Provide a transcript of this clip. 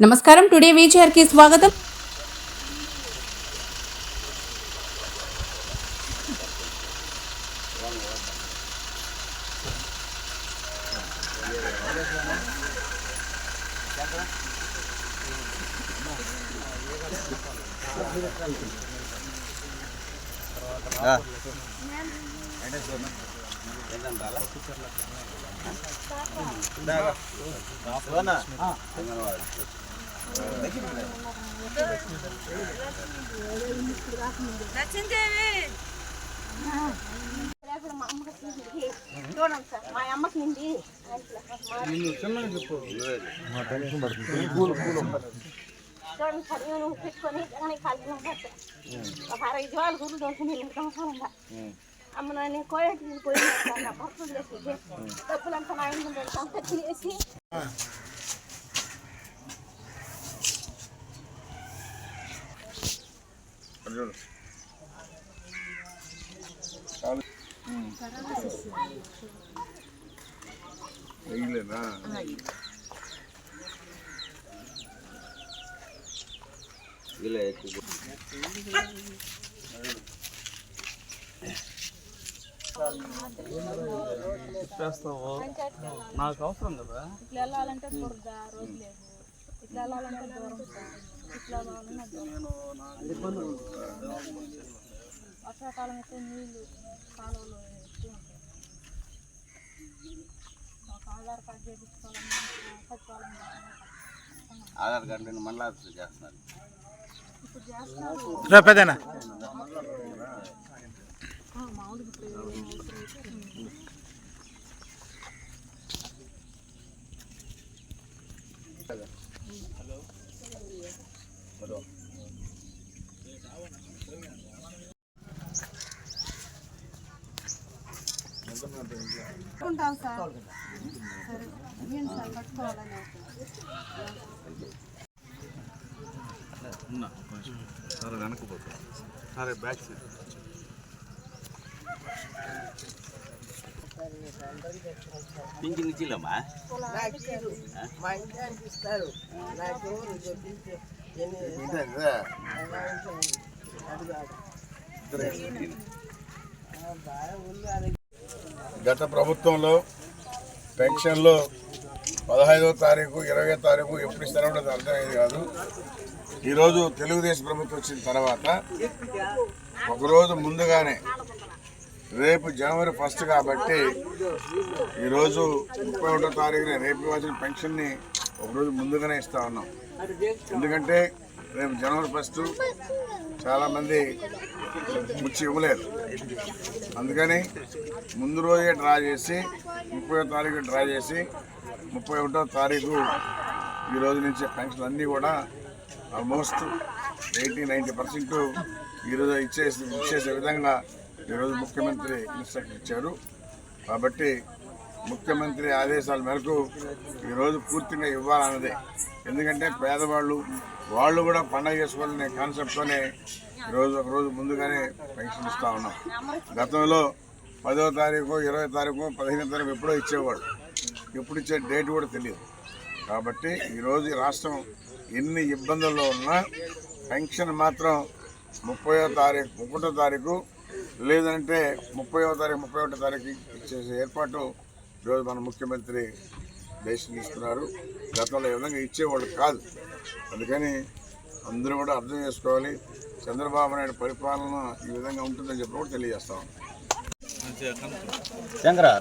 నమస్కారం. Today feature స్వాగతం. ఇప్పుడు మా అమ్మకి నిండి. చూడండి సార్ నేను పెట్టుకొని కానీ కాలు ఒక అరవై జీవాలు గురు దోసుకుని సంవత్సరంగా అమ్మ నేను కోయటి పోయి చేసి డబ్బులంతా మా ఇంటి అంతా తినేసి వేయలేదా చేస్తావు నాకు అవసరం కదా? ఇట్లా వెళ్ళాలంటే ఇట్లా వెళ్ళాలంటే దూరం ఇట్లా వర్షాకాలం అయితే నీళ్ళు కాలువలో ఎక్కువ ఉంటాయి ఆధార్ కార్డు చేయించుకోవాలన్నా సచివాలయం ఆధార్ కార్డు మళ్ళా చేస్తున్నారు ఇప్పుడు చేస్తున్నారు మామూలుగా కట్టుకుంటాం సార్. సరే. సార్ కట్టుకోవాలని సరే వెనకపోతా సరే బ్యాక్ సైడ్ పింఛన్ ఇచ్చిల్లమ్మా మా ఇంటి అనిపిస్తారు నాకు గత ప్రభుత్వంలో పెన్షన్లు పదహైదో తారీఖు ఇరవై తారీఖు ఎప్పుడు ఇస్తారో నాకు అర్థమయ్యేది కాదు. ఈరోజు తెలుగుదేశం ప్రభుత్వం వచ్చిన తర్వాత ఒకరోజు ముందుగానే రేపు జనవరి ఫస్ట్ కాబట్టి ఈరోజు ముప్పై ఒకటో తారీఖున రేపు వచ్చిన పెన్షన్ని ఒకరోజు ముందుగానే ఇస్తా ఉన్నాం. ఎందుకంటే రేపు జనవరి ఫస్ట్ చాలామంది ముచ్చి ఇవ్వలేరు. అందుకని ముందు రోజే డ్రా చేసి ముప్పై తారీఖు డ్రా చేసి ముప్పై ఒకటో తారీఖు ఈ రోజు నుంచి పెన్షన్లు అన్నీ కూడా ఆల్మోస్ట్ ఎయిటీ నైంటీ పర్సెంట్ ఈరోజు ఇచ్చేసి ఇచ్చేసే విధంగా ఈరోజు ముఖ్యమంత్రి ఇన్స్ట్రక్షన్ ఇచ్చారు. కాబట్టి ముఖ్యమంత్రి ఆదేశాల మేరకు ఈరోజు పూర్తిగా ఇవ్వాలన్నదే. ఎందుకంటే పేదవాళ్ళు వాళ్ళు కూడా పండగ చేసుకోవాలనే కాన్సెప్ట్తోనే ఈరోజు ఒక రోజు ముందుగానే పెన్షన్ ఇస్తూ ఉన్నాం. గతంలో పదో తారీఖు ఇరవై తారీఖు పదిహేను తారీఖు ఎప్పుడో ఇచ్చేవాడు ఎప్పుడు ఇచ్చే డేట్ కూడా తెలియదు. కాబట్టి ఈరోజు రాష్ట్రం ఎన్ని ఇబ్బందుల్లో ఉన్నా పెన్షన్ మాత్రం ముప్పయో తారీఖు ఒకటో తారీఖు లేదంటే ముప్పయో తారీఖు ముప్పై ఒకటో తారీఖు ఇచ్చేసే ఏర్పాటు ఈరోజు మన ముఖ్యమంత్రి దేశం తీసుకున్నారు. గతంలో ఈ విధంగా ఇచ్చేవాళ్ళు కాదు. అందుకని అందరూ కూడా అర్థం చేసుకోవాలి. చంద్రబాబు నాయుడు పరిపాలన ఈ విధంగా ఉంటుందని చెప్పి కూడా తెలియజేస్తాం శంకరా